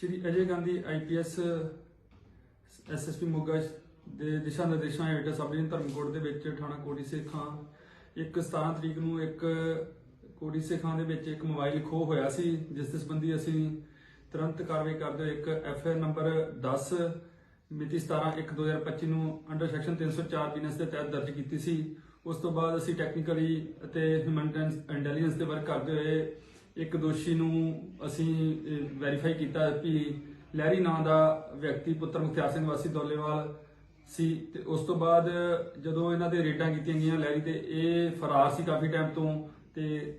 ਸ਼੍ਰੀ Ajay Gandhi IPS SSP Moga ਦੇ ਦਿਸ਼ਾ ਨਿਰਦੇਸ਼ਾਂ ਹੇਠ ਸਬ ਡਿਵੀਜ਼ਨ ਧਰਮਕੋਟ ਦੇ ਵਿੱਚ ਥਾਣਾ ਕੋੜੀ ਸੇਖਾਂ, ਇੱਕ 17 ਤਰੀਕ ਨੂੰ ਇੱਕ ਕੋੜੀ ਸੇਖਾਂ ਦੇ ਵਿੱਚ ਇੱਕ ਮੋਬਾਈਲ ਖੋਹ ਹੋਇਆ ਸੀ, ਜਿਸ ਦੇ ਸੰਬੰਧੀ ਅਸੀਂ ਤੁਰੰਤ ਕਾਰਵਾਈ ਕਰਦੇ ਹੋਏ ਇੱਕ ਐਫਆਈਆਰ ਨੰਬਰ 10 ਮਿਤੀ 17/1/2025 ਨੂੰ ਅੰਡਰ ਸੈਕਸ਼ਨ 304 ਬੀਨਸ ਦੇ ਤਹਿਤ ਦਰਜ ਕੀਤੀ ਸੀ। ਉਸ ਤੋਂ ਬਾਅਦ ਅਸੀਂ ਟੈਕਨੀਕਲੀ ਅਤੇ ਹਿਊਮਨ ਇੰਟੈਲੀਜੈਂਸ ਦੇ ਵਰਕ ਕਰਦੇ ਹੋਏ ਇੱਕ ਦੋਸ਼ੀ ਨੂੰ ਅਸੀਂ ਵੈਰੀਫਾਈ ਕੀਤਾ ਕਿ ਲਹਿਰੀ ਨਾਂ ਦਾ ਵਿਅਕਤੀ ਪੁੱਤਰ ਮੁਖਤਿਆਰ ਸਿੰਘ ਵਾਸੀ ਦੌਲੇਵਾਲ ਸੀ ਤੇ ਉਸ ਤੋਂ ਬਾਅਦ ਜਦੋਂ ਇਹਨਾਂ ਦੇ ਰੇਡਾਂ ਕੀਤੀਆਂ ਗਈਆਂ ਲਹਿਰੀ ਤੇ, ਇਹ ਫਰਾਰ ਸੀ ਕਾਫੀ ਟਾਈਮ ਤੋਂ ਤੇ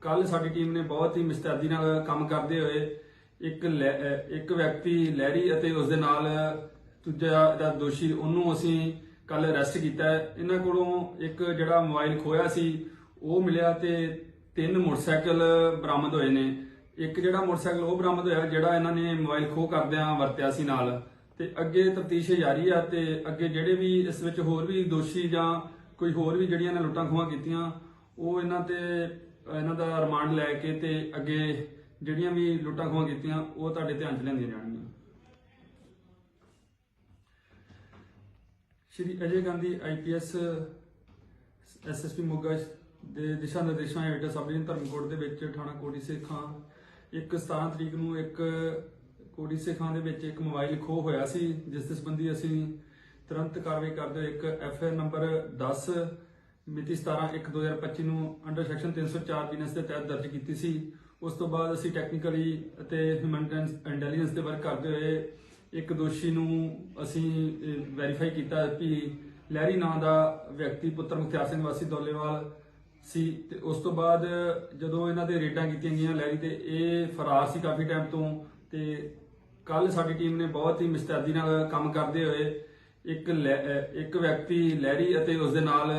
ਕੱਲ ਸਾਡੀ ਟੀਮ ਨੇ ਬਹੁਤ ਹੀ ਮੁਸਤੈਦੀ ਨਾਲ ਕੰਮ ਕਰਦੇ ਹੋਏ ਇੱਕ ਲੈ- ਇੱਕ ਵਿਅਕਤੀ ਲਹਿਰੀ ਅਤੇ ਉਸ ਦੇ ਨਾਲ ਦੂਜਾ ਦਾ ਦੋਸ਼ੀ ਉਹਨੂੰ ਅਸੀਂ ਕੱਲ ਅਰੈਸਟ ਕੀਤਾ। ਇਹਨਾਂ ਕੋਲੋਂ ਇੱਕ ਜਿਹੜਾ ਮੋਬਾਈਲ ਖੋਇਆ ਸੀ, ਉਹ ਮਿਲਿਆ ਤੇ ਤਿੰਨ ਮੋਟਰਸਾਈਕਲ ਬਰਾਮਦ ਹੋਏ ਨੇ। ਇੱਕ ਜਿਹੜਾ ਮੋਟਰਸਾਈਕਲ ਉਹ ਬਰਾਮਦ ਹੋਇਆ, ਜਿਹੜਾ ਇਹਨਾਂ ਨੇ ਮੋਬਾਈਲ ਖੋਹ ਕਰਦਿਆਂ ਵਰਤਿਆ ਸੀ ਨਾਲ। ਤੇ ਅੱਗੇ ਤਫਤੀਸ਼ ਜਾਰੀ ਆ ਤੇ ਅੱਗੇ ਜਿਹੜੇ ਵੀ ਇਸ ਵਿੱਚ ਹੋਰ ਵੀ ਦੋਸ਼ੀ ਜਾਂ ਕੋਈ ਹੋਰ ਵੀ ਜਿਹੜੀਆਂ ਨੇ ਲੁੱਟਾਂ ਖੋਹਾਂ ਕੀਤੀਆਂ, ਉਹ ਇਹਨਾਂ ਤੇ, ਇਹਨਾਂ ਦਾ ਰਿਮਾਂਡ ਲੈ ਕੇ ਤੇ ਅੱਗੇ ਜਿਹੜੀਆਂ ਵੀ ਲੁੱਟਾਂ ਖੋਹਾਂ ਕੀਤੀਆਂ, ਉਹ ਤੁਹਾਡੇ ਧਿਆਨ 'ਚ ਲਿਆਂਦੀਆਂ ਜਾਣਗੀਆਂ। ਸ਼੍ਰੀ ਅਜੇ ਗਾਂਧੀ ਆਈਪੀਐਸ ਐਸਐਸਪੀ ਮੋਗਾ ਦੇ ਦਿਸ਼ਾ ਨਿਰਦੇਸ਼ਾਂ ਹੇਠ ਸਬ ਡਿਵੀਜ਼ਨ ਧਰਮਕੋਟ ਦੇ ਵਿੱਚ ਥਾਣਾ ਕੋੜੀ ਸੇਖਾਂ, ਇੱਕ 17 ਤਰੀਕ ਨੂੰ ਇੱਕ ਕੋੜੀ ਸੇਖਾਂ ਦੇ ਵਿੱਚ ਇੱਕ ਮੋਬਾਈਲ ਖੋਹ ਹੋਇਆ ਸੀ, ਜਿਸ ਦੇ ਸੰਬੰਧੀ ਅਸੀਂ ਤੁਰੰਤ ਕਾਰਵਾਈ ਕਰਦੇ ਹੋਏ ਇੱਕ ਐਫਆਈਆਰ ਨੰਬਰ 10 ਮਿਤੀ 17/1/2025 ਨੂੰ ਅੰਡਰ ਸੈਕਸ਼ਨ 304 ਬੀਨਸ ਦੇ ਤਹਿਤ ਦਰਜ ਕੀਤੀ ਸੀ। ਉਸ ਤੋਂ ਬਾਅਦ ਅਸੀਂ ਟੈਕਨੀਕਲੀ ਅਤੇ ਹਿਊਮਨ ਇੰਟੈਲੀਜੈਂਸ ਦੇ ਵਰਕ ਕਰਦੇ ਹੋਏ ਇੱਕ ਦੋਸ਼ੀ ਨੂੰ ਅਸੀਂ ਵੈਰੀਫਾਈ ਕੀਤਾ ਕਿ ਲਹਿਰੀ ਨਾਂ ਦਾ ਵਿਅਕਤੀ ਪੁੱਤਰ ਮੁਖਤਿਆਰ ਸਿੰਘ ਵਾਸੀ ਦੌਲੇਵਾਲ ਸੀ ਤੇ ਉਸ ਤੋਂ ਬਾਅਦ ਜਦੋਂ ਇਹਨਾਂ ਦੇ ਰੇਡਾਂ ਕੀਤੀਆਂ ਗਈਆਂ ਲਹਿਰੀ ਤੇ ਇਹ ਫਰਾਰ ਸੀ ਕਾਫੀ ਟਾਈਮ ਤੋਂ ਤੇ ਕੱਲ ਸਾਡੀ ਟੀਮ ਨੇ ਬਹੁਤ ਹੀ ਮੁਸਤੈਦੀ ਨਾਲ ਕੰਮ ਕਰਦੇ ਹੋਏ ਇੱਕ ਲੈ- ਇੱਕ ਵਿਅਕਤੀ ਲਹਿਰੀ ਅਤੇ ਉਸ ਦੇ ਨਾਲ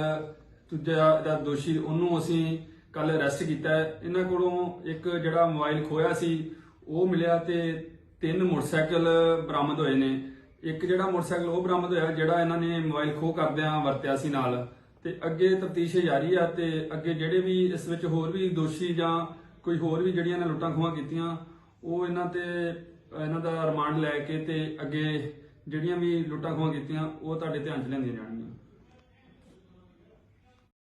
ਦੂਜਾ ਦਾ ਦੋਸ਼ੀ ਉਹਨੂੰ ਅਸੀਂ ਕੱਲ ਅਰੈਸਟ ਕੀਤਾ ਇਹਨਾਂ ਕੋਲੋਂ ਇੱਕ ਜਿਹੜਾ ਮੋਬਾਈਲ ਖੋਇਆ ਸੀ, ਉਹ ਮਿਲਿਆ ਤੇ ਤਿੰਨ ਮੋਟਰਸਾਈਕਲ ਬਰਾਮਦ ਹੋਏ ਨੇ। ਇੱਕ ਜਿਹੜਾ ਮੋਟਰਸਾਈਕਲ ਉਹ ਬਰਾਮਦ ਹੋਇਆ ਜਿਹੜਾ ਇਹਨਾਂ ਨੇ ਮੋਬਾਈਲ ਖੋਹ ਕਰਦਿਆਂ ਵਰਤਿਆ ਸੀ ਨਾਲ। ਤੇ ਅੱਗੇ ਤਫਤੀਸ਼ ਜਾਰੀ ਆ ਤੇ ਅੱਗੇ ਜਿਹੜੇ ਵੀ ਇਸ ਵਿੱਚ ਹੋਰ ਵੀ ਦੋਸ਼ੀ ਜਾਂ ਕੋਈ ਹੋਰ ਵੀ ਜਿਹੜੀਆਂ ਨੇ ਲੁੱਟਾਂ ਖੋਹਾਂ ਕੀਤੀਆਂ, ਉਹ ਇਹਨਾਂ ਤੇ, ਇਹਨਾਂ ਦਾ ਰਿਮਾਂਡ ਲੈ ਕੇ ਤੇ ਅੱਗੇ ਜਿਹੜੀਆਂ ਵੀ ਲੁੱਟਾਂ ਖੋਹਾਂ ਕੀਤੀਆਂ, ਉਹ ਤੁਹਾਡੇ ਧਿਆਨ 'ਚ ਲਿਆਂਦੀਆਂ ਜਾਣਗੀਆਂ।